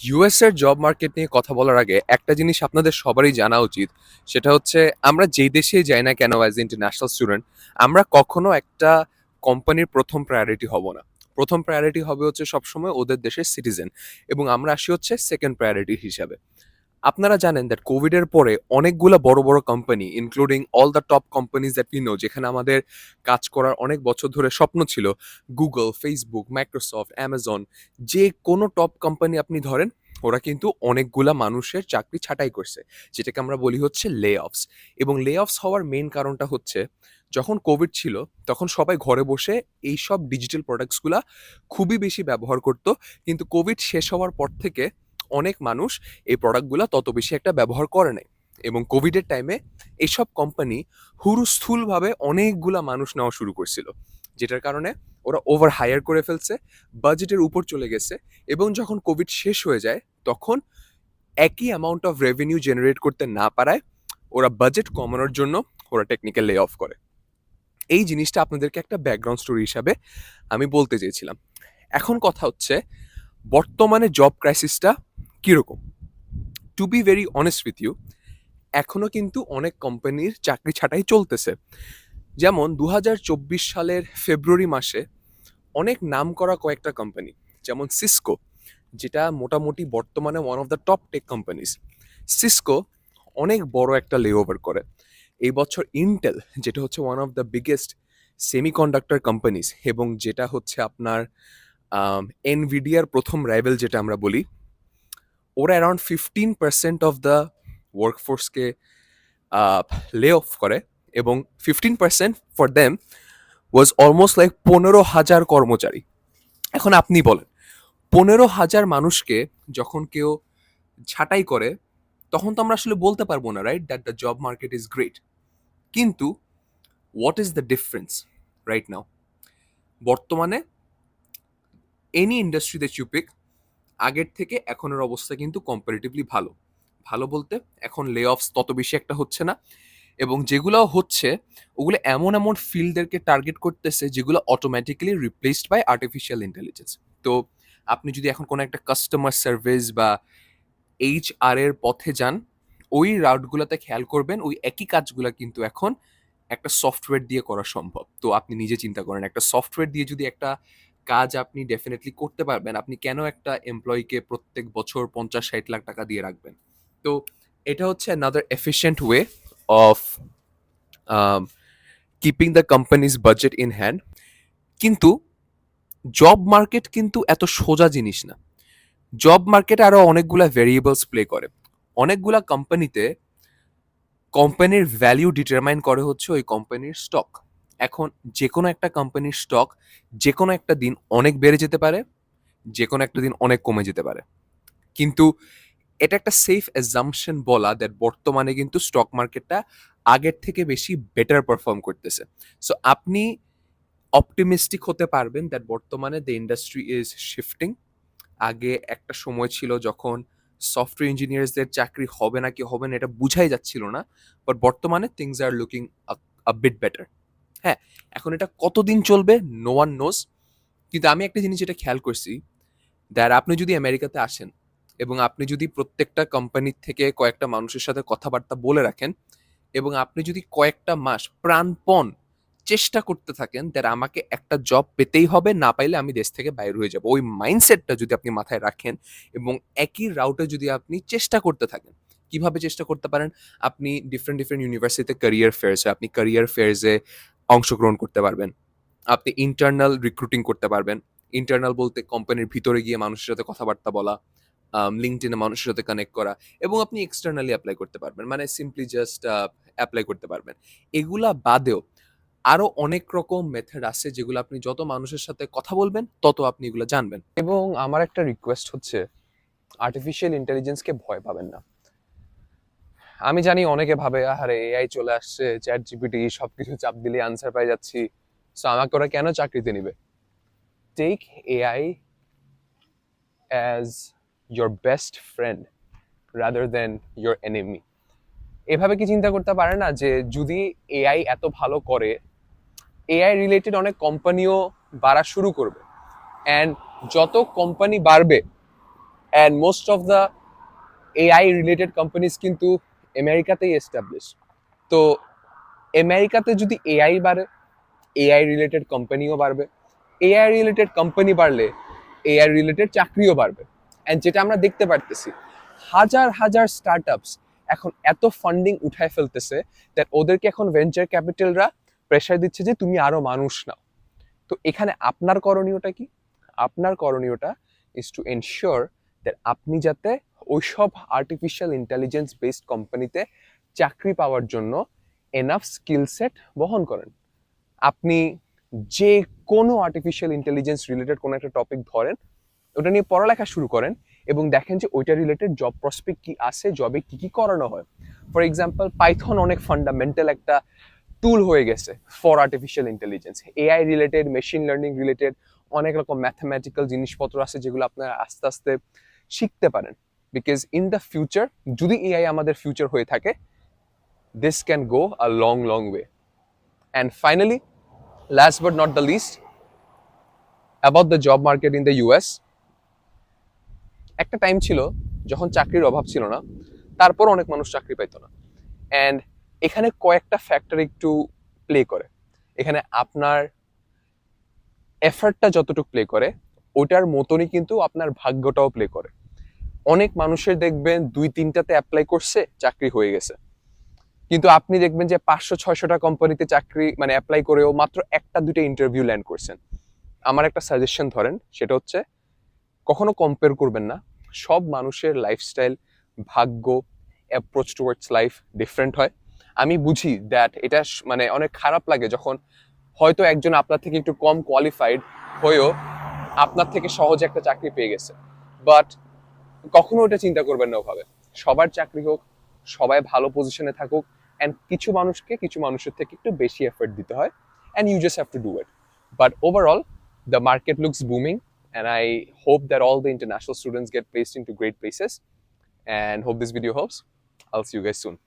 US এর job market নিয়ে কথা বলার আগে একটা জিনিস আপনাদের সবারই জানা উচিত, সেটা হচ্ছে আমরা যেই দেশে যাই না কেন অ্যাজ ইন্টারন্যাশনাল স্টুডেন্ট আমরা কখনো একটা কোম্পানির প্রথম প্রায়োরিটি হব না। প্রথম প্রায়োরিটি হবে হচ্ছে সবসময় ওদের দেশের সিটিজেন এবং আমরা আসি হচ্ছে সেকেন্ড প্রায়োরিটি হিসাবে। আপনারা জানেন দ্যাট কোভিডের পরে অনেকগুলো বড় বড় company including all the top companies that we know যেখানে আমাদের কাজ করার অনেক বছর ধরে স্বপ্ন ছিল গুগল ফেসবুক মাইক্রোসফট অ্যামাজন যে কোনো টপ কোম্পানি আপনি ধরেন, ওরা কিন্তু অনেকগুলা মানুষের চাকরি ছাঁটাই করছে, যেটাকে আমরা বলি হচ্ছে লে অফস এবং লে অফস হওয়ার মেন কারণটা হচ্ছে, যখন কোভিড ছিল, তখন সবাই ঘরে বসে এই সব ডিজিটাল প্রোডাক্টসগুলা খুবই বেশি ব্যবহার করতো, কিন্তু কোভিড শেষ হওয়ার পর থেকে অনেক মানুষ এই প্রোডাক্টগুলো তত বেশি একটা ব্যবহার করে নাই। এবং কোভিডের টাইমে এইসব কোম্পানি হুরুস্থুলভাবে অনেকগুলা মানুষ নেওয়া শুরু করছিল, যেটার কারণে ওরা ওভার হায়ার করে ফেলছে বাজেটের উপর চলে গেছে এবং যখন কোভিড শেষ হয়ে যায়, তখন একই অ্যামাউন্ট অফ রেভিনিউ জেনারেট করতে না পারায় ওরা বাজেট কমানোর জন্য ওরা টেকনিক্যাল লে অফ করে। এই জিনিসটা আপনাদেরকে একটা ব্যাকগ্রাউন্ড স্টোরি হিসাবে আমি বলতে চেয়েছিলাম। এখন কথা হচ্ছে, বর্তমানে জব ক্রাইসিসটা কীরকম? To be very honest with you এখনও কিন্তু অনেক কোম্পানির চাকরি ছাঁটাই চলতেছে। যেমন দু হাজার চব্বিশ সালের ফেব্রুয়ারি মাসে অনেক নাম করা কয়েকটা কোম্পানি, যেমন সিসকো যেটা মোটামুটি বর্তমানে one of the top tech companies Cisco অনেক বড় একটা লেওভার করে। এই বছর ইন্টেল যেটা হচ্ছে one of the biggest semiconductor companies এবং যেটা হচ্ছে আপনার এনভিডিয়ার প্রথম রাইভেল যেটা আমরা বলি ওরা around fifteen percent of the ওয়ার্কফোর্সকে lay off করে এবং fifteen percent for them was almost like পনেরো হাজার কর্মচারী। এখন আপনি বলেন, পনেরো হাজার মানুষকে যখন কেউ ছাঁটাই করে, তখন তো আমরা আসলে বলতে পারব না right that the job market is great কিন্তু what is the difference right now বর্তমানে এনি ইন্ডাস্ট্রিতে চুপিক আগের থেকে এখনের অবস্থা কিন্তু কম্পারেটিভলি ভালো। ভালো বলতে এখন লে অফস তত বেশি একটা হচ্ছে না এবং যেগুলো হচ্ছে, ওগুলো এমন এমন ফিল্ডদেরকে টার্গেট করতেছে যেগুলো automatically replaced by artificial intelligence তো আপনি যদি এখন কোনো একটা কাস্টমার সার্ভিস বা এইচ আর এর পথে যান, ওই রাউটগুলোতে খেয়াল করবেন, ওই একই কাজগুলো কিন্তু এখন একটা সফটওয়্যার দিয়ে করা সম্ভব। তো আপনি নিজে চিন্তা করেন, একটা সফটওয়্যার দিয়ে যদি একটা কাজ আপনি ডেফিনেটলি করতে পারবেন। আপনি কেন একটা এমপ্লয়িকে প্রত্যেক বছর পঞ্চাশ ষাট লাখ টাকা দিয়ে রাখবেন? তো এটা হচ্ছে another efficient way of keeping the companies budget in hand কিন্তু জব মার্কেট কিন্তু এত সোজা জিনিস না। জব মার্কেটে আরও অনেকগুলা ভেরিয়েবলস প্লে করে। অনেকগুলা কোম্পানিতে কোম্পানির ভ্যালিউ ডিটারমাইন করে হচ্ছে ওই কোম্পানির স্টক এখন যে কোনো একটা কোম্পানির স্টক যে কোনো একটা দিন অনেক বেড়ে যেতে পারে যে কোনো একটা দিন অনেক কমে যেতে পারে। কিন্তু এটা একটা সেফ অ্যাজাম্পশন বলা দ্যাট বর্তমানে কিন্তু স্টক মার্কেটটা আগের থেকে বেশি বেটার পারফর্ম করতেছে। সো আপনি অপটিমিস্টিক হতে পারবেন দ্যাট বর্তমানে দ্য ইন্ডাস্ট্রি ইজ শিফটিং আগে একটা সময় ছিল যখন সফটওয়্যার ইঞ্জিনিয়ার্সদের চাকরি হবে না কি হবে না এটা বুঝাই যাচ্ছিল না বাট বর্তমানে things are looking a bit better হ্যাঁ এখন এটা কতদিন চলবে? নো ওয়ান নোজ কিন্তু আমি একটা জিনিস যেটা খেয়াল করছি দ্যার আপনি যদি আমেরিকাতে আসেন এবং আপনি যদি প্রত্যেকটা কোম্পানির থেকে কয়েকটা মানুষের সাথে কথাবার্তা বলে রাখেন এবং আপনি যদি কয়েকটা মাস প্রাণপণ চেষ্টা করতে থাকেন দ্যার আমাকে একটা জব পেতেই হবে, না পাইলে আমি দেশ থেকে বাইর হয়ে যাব। ওই মাইন্ডসেটটা যদি আপনি মাথায় রাখেন এবং একই রাউটে যদি আপনি চেষ্টা করতে থাকেন, কীভাবে চেষ্টা করতে পারেন? আপনি ডিফারেন্ট ডিফারেন্ট ইউনিভার্সিটিতে ক্যারিয়ার ফেয়ার্সে আপনি ক্যারিয়ার ফেয়ার্সে অংশগ্রহণ করতে পারবেন। আপনি ইন্টারনাল রিক্রুটিং করতে পারবেন। ইন্টারনাল বলতে কোম্পানির ভিতরে গিয়ে মানুষের সাথে কথাবার্তা বলা লিঙ্কডিনে মানুষের সাথে কানেক্ট করা এবং আপনি এক্সটার্নালি অ্যাপ্লাই করতে পারবেন। মানে সিম্পলি জাস্ট অ্যাপ্লাই করতে পারবেন। এগুলা বাদেও আরও অনেক রকম মেথড আছে যেগুলো আপনি যত মানুষের সাথে কথা বলবেন, তত আপনি এগুলো জানবেন। এবং আমার একটা রিকোয়েস্ট হচ্ছে আর্টিফিশিয়াল ইন্টেলিজেন্সকে ভয় পাবেন না। আমি জানি অনেকে ভাবে আরে এআই চলে আসছে চ্যাট জিপিটি সবকিছু চাপ দিলে আনসার পাই যাচ্ছি। সো আমাকে ওরা কেন চাকরিতে নিবে? Take AI as your best friend rather than your enemy. এভাবে কি চিন্তা করতে পারে না যে, যদি এআই এত ভালো করে এআই রিলেটেড অনেক কোম্পানিও বাড়া শুরু করবে। অ্যান্ড যত কোম্পানি বাড়বে and most of the AI related companies কিন্তু আমেরিকাতেই এস্টাবলিশ তো আমেরিকাতে যদি এআই বাড়ে এআই রিলেটেড কোম্পানিও বাড়বে। এআই রিলেটেড কোম্পানি বাড়লে এআই রিলেটেড চাকরিও বাড়বে। অ্যান্ড যেটা আমরা দেখতে পারতেছি, হাজার হাজার স্টার্ট এখন এত ফান্ডিং উঠায় ফেলতেছে দ্যাট ওদেরকে এখন ভেঞ্চার ক্যাপিটালরা প্রেশার দিচ্ছে যে তুমি আরও মানুষ নাও। তো এখানে আপনার করণীয়টা কি? আপনার করণীয়টা ইজ টু এনশিওর আপনি যাতে ওইসব আর্টিফিশিয়াল ইন্টেলিজেন্স বেসড কোম্পানিতে চাকরি পাওয়ার জন্য এনাফ স্কিল সেট বহন করেন। আপনি যে কোনো আর্টিফিশিয়াল ইন্টেলিজেন্স রিলেটেড কোনো একটা টপিক ধরেন, ওটা নিয়ে পড়ালেখা শুরু করেন এবং দেখেন যে ওইটা রিলেটেড জব প্রসপেক্ট কি আছে জবে কি কি করানো হয়। ফর এক্সাম্পল পাইথন অনেক ফান্ডামেন্টাল একটা টুল হয়ে গেছে for artificial intelligence AI related machine learning related অনেক রকম ম্যাথামেটিক্যাল জিনিসপত্র আছে যেগুলো আপনারা আস্তে আস্তে শিখতে পারেন। বিকজ ইন দ্য ফিউচার যদি এআই আমাদের ফিউচার হয়ে থাকে this can go a long long way and finally last but not the least about the job market in the US একটা টাইম ছিল যখন চাকরির অভাব ছিল না, তারপর অনেক মানুষ চাকরি পাইতো না। অ্যান্ড এখানে কয়েকটা ফ্যাক্টর একটু প্লে করে। এখানে আপনার এফার্টটা যতটুকু প্লে করে, ওটার মতনই কিন্তু আপনার ভাগ্যটাও প্লে করে। অনেক মানুষের দেখবেন দুই, তিনটাতে অ্যাপ্লাই করছে, চাকরি হয়ে গেছে। কিন্তু আপনি দেখবেন যে পাঁচশো ছয়শোটা কোম্পানিতে চাকরি মানে অ্যাপ্লাই করেও মাত্র একটা দুটো ইন্টারভিউ ল্যান্ড করছেন। আমার একটা সাজেশন ধরেন, সেটা হচ্ছে কখনো কম্পেয়ার করবেন না। সব মানুষের লাইফস্টাইল ভাগ্য অ্যাপ্রোচ টুয়ার্ডস লাইফ ডিফারেন্ট হয়। আমি বুঝি দ্যাট এটা মানে অনেক খারাপ লাগে যখন হয়তো একজন আপনার থেকে একটু কম কোয়ালিফাইড হয়েও আপনার থেকে সহজে একটা চাকরি পেয়ে গেছে। বাট কখনো ওটা চিন্তা করবেন না ওভাবে সবার চাকরি হোক সবাই ভালো পজিশনে থাকুক অ্যান্ড কিছু মানুষকে কিছু মানুষের থেকে একটু বেশি এফর্ট দিতে হয় and you just have to do it but overall the market looks booming and i hope that all the international students get placed into great places and hope this video helps i'll see you guys soon